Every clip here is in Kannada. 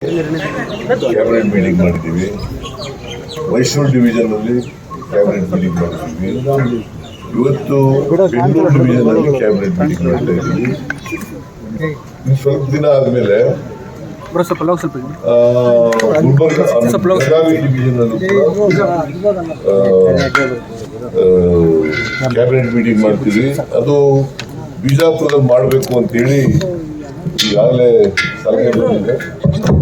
ಕ್ಯಾಬಿನೆಟ್ ಮೀಟಿಂಗ್ ಮಾಡಿದ್ದೀವಿ ಮೈಸೂರು ಡಿವಿಷನ್ ಅಲ್ಲಿ ಕ್ಯಾಬಿನೆಟ್ ಮೀಟಿಂಗ್ ಮಾಡಿದ್ದೀವಿ ಇವತ್ತು ಬೆಂಗಳೂರು ಡಿವಿಜನ್ ಅಲ್ಲಿ ಕ್ಯಾಬಿನೆಟ್ ಮೀಟಿಂಗ್ ಮಾಡ್ತಾ ಇದ್ದೀವಿ. ಸ್ವಲ್ಪ ದಿನ ಆದ್ಮೇಲೆ ಕ್ಯಾಬಿನೆಟ್ ಮೀಟಿಂಗ್ ಮಾಡ್ತೀವಿ. ಅದು ಬಿಜಾಪುರದಲ್ಲಿ ಮಾಡಬೇಕು ಅಂತೇಳಿ ಈಗಾಗಲೇ ಸಲಹೆ ಬಂದಿದೆ.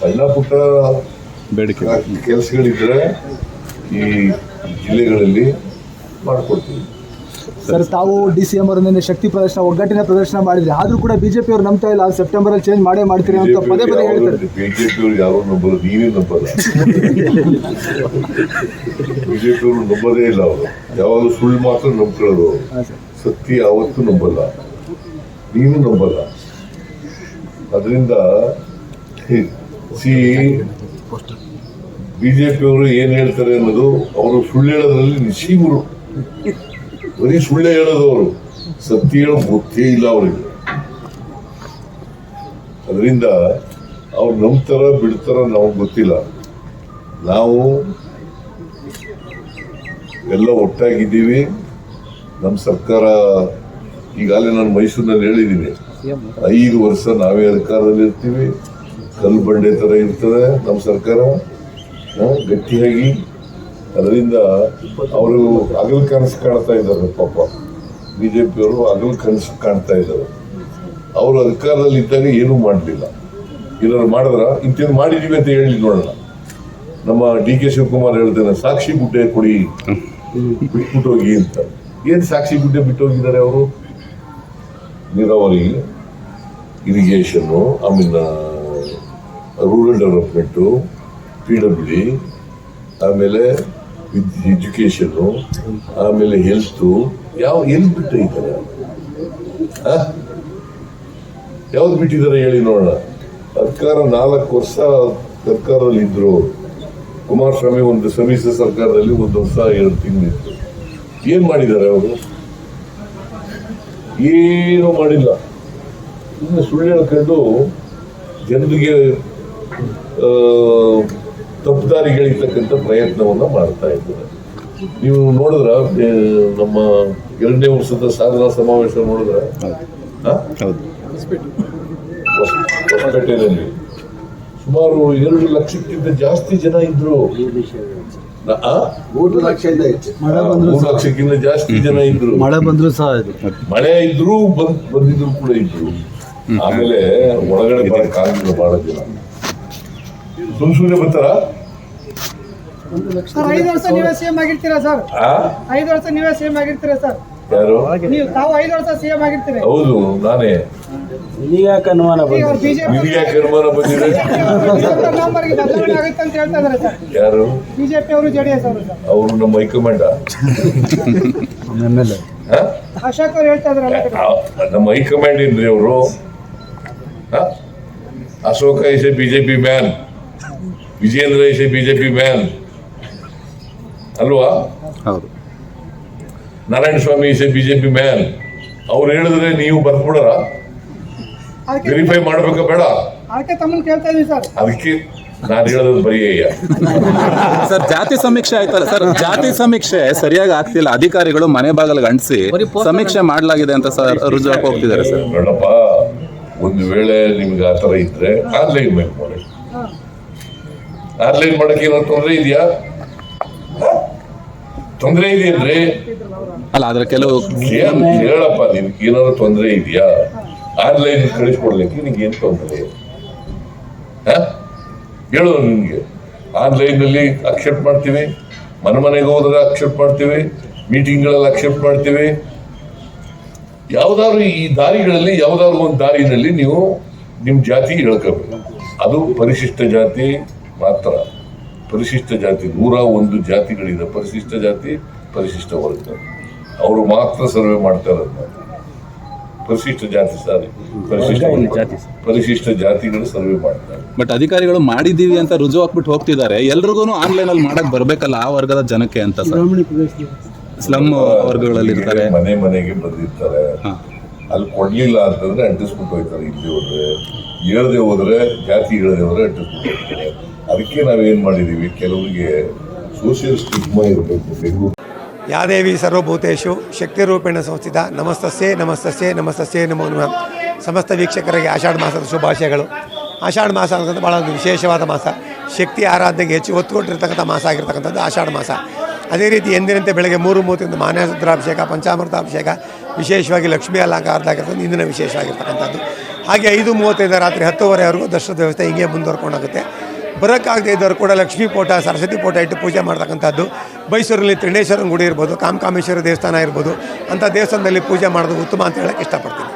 ಸಣ್ಣ ಪುಟ್ಟ ಬೇಡಿಕೆ ಕೆಲಸಗಳಿದ್ರೆ ಈ ಜಿಲ್ಲೆಗಳಲ್ಲಿ ಮಾಡಿಕೊಡ್ತೀವಿ. ಸರ್ ತಾವು ಡಿ ಸಿ ಎಂ ಅವರ ಶಕ್ತಿ ಪ್ರದರ್ಶನ ಒಗ್ಗಟ್ಟಿನ ಪ್ರದರ್ಶನ ಮಾಡಿದ್ರಿ. ಆದ್ರೂ ಕೂಡ ಬಿಜೆಪಿ ಅವರು ನಂಬ್ತಾ ಇಲ್ಲ ಸೆಪ್ಟೆಂಬರ್ ಅಲ್ಲಿ ಚೇಂಜ್ ಮಾಡೇ ಮಾಡ್ತೀರಿ ಅಂತ ಪದೇ ಪದೇ ಹೇಳ್ತಾರೆ. ಬಿಜೆಪಿಯವರು ಯಾರು ನಂಬರು ನೀವೇ ನಂಬಲ್ಲ. ಬಿಜೆಪಿಯವರು ನಂಬೋದೇ ಇಲ್ಲ ಅವರು. ಯಾವಾಗಲೂ ಸುಳ್ಳು ಮಾತ್ರ ನಂಬ್ಕೊಳ್ಳೋದು ಸತ್ಯ ಯಾವತ್ತೂ ನಂಬಲ್ಲ. ನೀನು ನಂಬಲ್ಲ. ಅದರಿಂದ ಸಿ ಬಿಜೆಪಿಯವರು ಏನ್ ಹೇಳ್ತಾರೆ ಅನ್ನೋದು ಅವರು ಸುಳ್ಳು ಹೇಳೋದ್ರಲ್ಲಿ ನಿಶೀಮರು ಬರೀ ಸುಳ್ಳೆ ಹೇಳೋದು ಅವರು ಸತ್ಯ ಹೇಳೋ ಗೊತ್ತೇ ಇಲ್ಲ ಅವರಿಗೆ. ಅದರಿಂದ ಅವ್ರು ನಂಬ್ತಾರ ಬಿಡ್ತಾರ ನಾವು ಗೊತ್ತಿಲ್ಲ. ನಾವು ಎಲ್ಲ ಒಟ್ಟಾಗಿದ್ದೀವಿ. ನಮ್ಮ ಸರ್ಕಾರ, ಈಗಾಗಲೇ ನಾನು ಮೈಸೂರಿನಲ್ಲಿ ಹೇಳಿದ್ದೀನಿ. ಐದು ವರ್ಷ ನಾವೇ ಅಧಿಕಾರದಲ್ಲಿ ಇರ್ತೀವಿ ಕಲ್ಲು ಬಂಡೆ ಥರ ಇರ್ತದೆ ನಮ್ಮ ಸರ್ಕಾರ. ಗಟ್ಟಿಯಾಗಿ. ಅದರಿಂದ ಅವರು ಹಗಲು ಕನಸು ಕಾಣ್ತಾ ಇದ್ದಾರೆ ಪಾಪ. ಬಿ ಜೆ ಪಿಯವರು ಕನಸು ಕಾಣ್ತಾ ಇದ್ದಾರೆ. ಅವರು ಅಧಿಕಾರದಲ್ಲಿ ಇದ್ದಾಗ ಏನೂ ಮಾಡಲಿಲ್ಲ. ಏನಾದ್ರು ಮಾಡಿದ್ರ ಇಂಥದ್ದು ಮಾಡಿದೀವಿ ಅಂತ ಹೇಳಿ ನೋಡೋಣ. ನಮ್ಮ ಡಿ ಕೆ ಶಿವಕುಮಾರ್ ಹೇಳ್ತೇನೆ ಸಾಕ್ಷಿ ಗುಡ್ಡೆ ಕೊಡಿ ಬಿಟ್ಬಿಟ್ಟು ಹೋಗಿ ಅಂತ. ಏನು ಸಾಕ್ಷಿ ಗುಡ್ಡೆ ಬಿಟ್ಟು ಹೋಗಿದ್ದಾರೆ ಅವರು? ನೀರಾವರಿ, ಇರಿಗೇಷನ್ನು ಆಮೇಲೆ ರೂರಲ್ ಡೆವಲಪ್ಮೆಂಟು ಪಿ ಡಬ್ಲ್ಯೂ ಆಮೇಲೆ ಎಜುಕೇಷನು ಆಮೇಲೆ ಹೆಲ್ತು ಯಾವ ಎಲ್ಲಿ ಬಿಟ್ಟು ಇದ್ದಾರೆ? ಯಾವ್ದು ಬಿಟ್ಟಿದ್ದಾರೆ ಹೇಳಿ ನೋಡೋಣ. ಸರ್ಕಾರ ನಾಲ್ಕು ವರ್ಷ ಸರ್ಕಾರದಲ್ಲಿ ಇದ್ರು. ಕುಮಾರಸ್ವಾಮಿ ಒಂದು ಸಮ್ಮಿಶ್ರ ಸರ್ಕಾರದಲ್ಲಿ ಒಂದು ವರ್ಷ, ಎರಡು ತಿಂಗಳಿತ್ತು ಏನ್ ಮಾಡಿದ್ದಾರೆ ಅವರು? ಏನೂ ಮಾಡಿಲ್ಲ. ಸುಳ್ಳು ಹೇಳ್ಕೊಂಡು ಜನರಿಗೆ ಆ, ಪ್ರಯತ್ನವನ್ನು ಮಾಡ್ತಾ ಇದ್ದಾರೆ. ನೀವು ನೋಡಿದ್ರ ನಮ್ಮ ಎರಡನೇ ವರ್ಷದ ಸಾಧನಾ ಸಮಾವೇಶ ನೋಡಿದ್ರ? ಹೌದು. ಹೊಸಪೇಟೆಯಲ್ಲಿ. ಸುಮಾರು ಎರಡು ಲಕ್ಷಕ್ಕಿಂತ ಜಾಸ್ತಿ ಜನ ಇದ್ರು? ಮೂರು ಲಕ್ಷಕ್ಕಿಂತ ಜಾಸ್ತಿ ಜನ ಇದ್ರು. ಮಳೆ ಬಂದ್ರು ಸಹ ಇದು. ಮಳೆ ಇದ್ರೂ ಬಂದ್ ಬಂದಿದ್ರು ಕೂಡ ಇದ್ರು. ಆಮೇಲೆ ಒಳಗಡೆ ಬರಕ್ ಆಗಿಲ್ಲ ಬಹಳ ಜನ ಸುಮ್ ಸುಮ್ನೆ ಬರ್ತಾರ? ಸರ್ ಐದು ವರ್ಷ ನೀವೇ ಸಿಎಂ ಆಗಿರ್ತೀರಾ ಸರ್? ಆ? ಐದು ವರ್ಷ ನೀವೇ ಸಿಎಂ ಆಗಿರ್ತೀರಾ ಸರ್? ಯಾರು? ನೀವು ತಾವು ಐದು ವರ್ಷ ಸಿಎಂ ಆಗಿರ್ತೀರಿ. ಹೌದು ನಾನೇ. ಬಂದಿದೆ? ಅನುಮಾನ ಬಂದಿದೆ? ಬದಲಾವಣೆ ಆಗುತ್ತೆ ಅಂತ ಹೇಳ್ತಾ ಇದಾರೆ ಸರ್. ಯಾರು? ಬಿಜೆಪಿ ಅವರು ಜೆಡಿಎಸ್ ಅವರು ಸರ್. ಅವರು ನಮ್ಮ ಹೈಕಮಾಂಡ. ಎಂ ಎಲ್ ಎ ಆ? ಅಶೋಕ್ ಅವ್ರು ಹೇಳ್ತಾ ಇದ್ದಾರೆ ನಮ್ಮ ಹೈಕಮಾಂಡ್ ಏನ್ರಿ ಅವರು? Ashoka is a BJP man Vijayendra is a BJP man ಅಲ್ವಾ? ಹೌದು. Narayana Swamy is a P man ಅವ್ರು ಹೇಳಿದ್ರೆ ನೀವು ಬರ್ಬಿಡರ ಅದಕ್ಕೆ ವೆರಿಫೈ ಮಾಡ್ಬೇಕ ಬೇಡ. ಅದಕ್ಕೆ ನಾನು ಹೇಳೋದು ಬರೀಯ ಸರ್ ಜಾತಿ ಸಮೀಕ್ಷೆ ಆಯ್ತಲ್ಲ ಸರ್? ಜಾತಿ ಸಮೀಕ್ಷೆ ಸರಿಯಾಗಿ ಆಗ್ತಿಲ್ಲ. ಅಧಿಕಾರಿಗಳು ಮನೆ ಬಾಗಿಲಿಗೆ ಅಂಟಿಸಿ ಸಮೀಕ್ಷೆ ಮಾಡಲಾಗಿದೆ ಅಂತ ಸರ್ ರುಜುವಾಕ್ ಹೋಗ್ತಿದ್ದಾರೆ ಸರ್. ನೋಡಪ್ಪ ಒಂದು ವೇಳೆ ನಿಮ್ಗೆ ಆ ಥರ ಇದ್ರೆ ಆನ್ಲೈನ್ ಮೇಲೆ ಮಾಡಿ. ಆನ್ಲೈನ್ ಮಾಡಕ್ಕೆ ಏನೋ ತೊಂದರೆ ಇದೆಯಾ? ತೊಂದರೆ ಇದೆಯಂದ್ರೆ ಅಲ್ಲ ಅದ್ರ ಕೆಲವು ಏನ್ ಹೇಳಪ್ಪ ನಿನ್ಗೆ ಏನಾದ್ರು ತೊಂದರೆ ಇದೆಯಾ? ಆನ್ಲೈನ್ ಕಳಿಸ್ಕೊಡ್ಲಿಕ್ಕೆ ನಿನ್ಗೆ ಏನ್ ತೊಂದರೆ? ಹ? ಹೇಳು ನಿನ್ಗೆ. ಆನ್ಲೈನ್ ಅಲ್ಲಿ ಅಕ್ಸೆಪ್ಟ್ ಮಾಡ್ತೀವಿ. ಮನೆ ಮನೆಗೆ ಹೋದ್ರೆ ಅಕ್ಸೆಪ್ಟ್ ಮಾಡ್ತೀವಿ. ಮೀಟಿಂಗ್ಗಳಲ್ಲಿ ಅಕ್ಸೆಪ್ಟ್ ಮಾಡ್ತೀವಿ. ಯಾವ್ದಾದ್ರು ಈ ದಾರಿಗಳಲ್ಲಿ ಯಾವ್ದಾದ್ರು ಒಂದು ದಾರಿನಲ್ಲಿ ನೀವು ನಿಮ್ ಜಾತಿ ಹೇಳ್ಕೋಬೇಕು. ಅದು ಪರಿಶಿಷ್ಟ ಜಾತಿ ಮಾತ್ರ ಪರಿಶಿಷ್ಟ ಜಾತಿ ನೂರ ಒಂದು ಜಾತಿಗಳಿದೆ ಪರಿಶಿಷ್ಟ ಜಾತಿ ಪರಿಶಿಷ್ಟ ವರ್ಗ. ಅವರು ಮಾತ್ರ ಸರ್ವೆ ಮಾಡ್ತಾ ಇರೋದು ಪರಿಶಿಷ್ಟ ಜಾತಿ ಸಾರಿ. ಪರಿಶಿಷ್ಟ. ಪರಿಶಿಷ್ಟ ಜಾತಿಗಳು ಸರ್ವೆ ಮಾಡ್ತಾರೆ ಬಟ್ ಅಧಿಕಾರಿಗಳು ಮಾಡಿದೀವಿ ಅಂತ ರುಜು ಹಾಕ್ಬಿಟ್ಟು ಹೋಗ್ತಿದ್ದಾರೆ. ಎಲ್ರಿಗೂ ಆನ್ಲೈನ್ ಅಲ್ಲಿ ಮಾಡಕ್ ಬರ್ಬೇಕಲ್ಲ ಆ ವರ್ಗದ ಜನಕ್ಕೆ ಅಂತ ಸರ್. ಸ್ಲಮ್ ವರ್ಗಗಳಲ್ಲಿ ಇರ್ತಾರೆ ಮನೆ ಮನೆಗೆ ಬಂದಿರ್ತಾರೆ. ಹಾ. ಅಲ್ಲಿ ಕೊಡ್ಲಿಲ್ಲ ಅಂತಂದ್ರೆ ಅಂಟಿಸ್ಬಿಟ್ಟು ಹೋಗ್ತಾರೆ ಇಲ್ಲಿ ಹೋದ್ರೆ, ಹೇಳದೆ ಹೋದ್ರೆ, ಜಾತಿ ಹೇಳದೆ ಹೋದ್ರೆ ಅಂಟಿಸ್ಬಿಟ್ಟು ಹೋಗ್ತಾರೆ. ಅದಕ್ಕೆ ನಾವೇನ್ ಮಾಡಿದೀವಿ? ಕೆಲವರಿಗೆ ಸೋಷಿಯಲ್ ಸ್ಟಿಗ್ಮಾ ಇರಬೇಕು, ಬೆಂಗಳೂರು. ಯಾದೇವಿ ಸರ್ವಭೂತೇಶು ಶಕ್ತಿರೂಪೇಣ ಸಂಸ್ಥಿತ, ನಮಸ್ತಸ್ಯೇ ನಮಸ್ತಸ್ಯೇ ನಮಸ್ತಸ್ಯೇ ನಮೋ ನಮಃ. ಸಮಸ್ತ ವೀಕ್ಷಕರಿಗೆ ಆಷಾಢ ಮಾಸದ ಶುಭಾಶಯಗಳು. ಆಷಾಢ ಮಾಸ ಅನ್ನೋದು ಭಾಳ ಒಂದು ವಿಶೇಷವಾದ ಮಾಸ. ಶಕ್ತಿ ಆರಾಧನೆಗೆ ಹೆಚ್ಚು ಒತ್ತು ಕೊಟ್ಟಿರ್ತಕ್ಕಂಥ ಮಾಸ ಆಗಿರ್ತಕ್ಕಂಥದ್ದು ಆಷಾಢ ಮಾಸ. ಅದೇ ರೀತಿ ಎಂದಿನಂತೆ ಬೆಳಗ್ಗೆ ಮೂರು ಮೂವತ್ತಿಂದ ಪಂಚಾಮೃತ ಪಂಚಾಮೃತಾಭಿಷೇಕ, ವಿಶೇಷವಾಗಿ ಲಕ್ಷ್ಮೀ ಅಲಂಕಾರದಾಗಿರ್ತದೆ ಇಂದಿನ ವಿಶೇಷವಾಗಿರ್ತಕ್ಕಂಥದ್ದು. ಹಾಗೆ ಐದು ಮೂವತ್ತೈದು ರಾತ್ರಿ ಹತ್ತುವರೆವರೆಗೂ ದರ್ಶನದ ವ್ಯವಸ್ಥೆ ಹಿಂಗೆ ಮುಂದುವರ್ಕೊಂಡೋಗುತ್ತೆ. ಬರೋಕ್ಕಾಗದೇ ಇದ್ದವರು ಕೂಡ ಲಕ್ಷ್ಮೀ ಪೋಟ, ಸರಸ್ವತಿ ಪೋಟ ಇಟ್ಟು ಪೂಜೆ ಮಾಡ್ತಕ್ಕಂಥದ್ದು. ಮೈಸೂರಲ್ಲಿ ತ್ರಿಣೇಶ್ವರನ ಗುಡಿ ಇರ್ಬೋದು, ಕಾಮಕಾಮೇಶ್ವರ ದೇವಸ್ಥಾನ ಇರ್ಬೋದು, ಅಂಥ ದೇವಸ್ಥಾನದಲ್ಲಿ ಪೂಜೆ ಮಾಡೋದು ಉತ್ತಮ ಅಂತ ಹೇಳಕ್ಕೆ ಇಷ್ಟಪಡ್ತೀನಿ.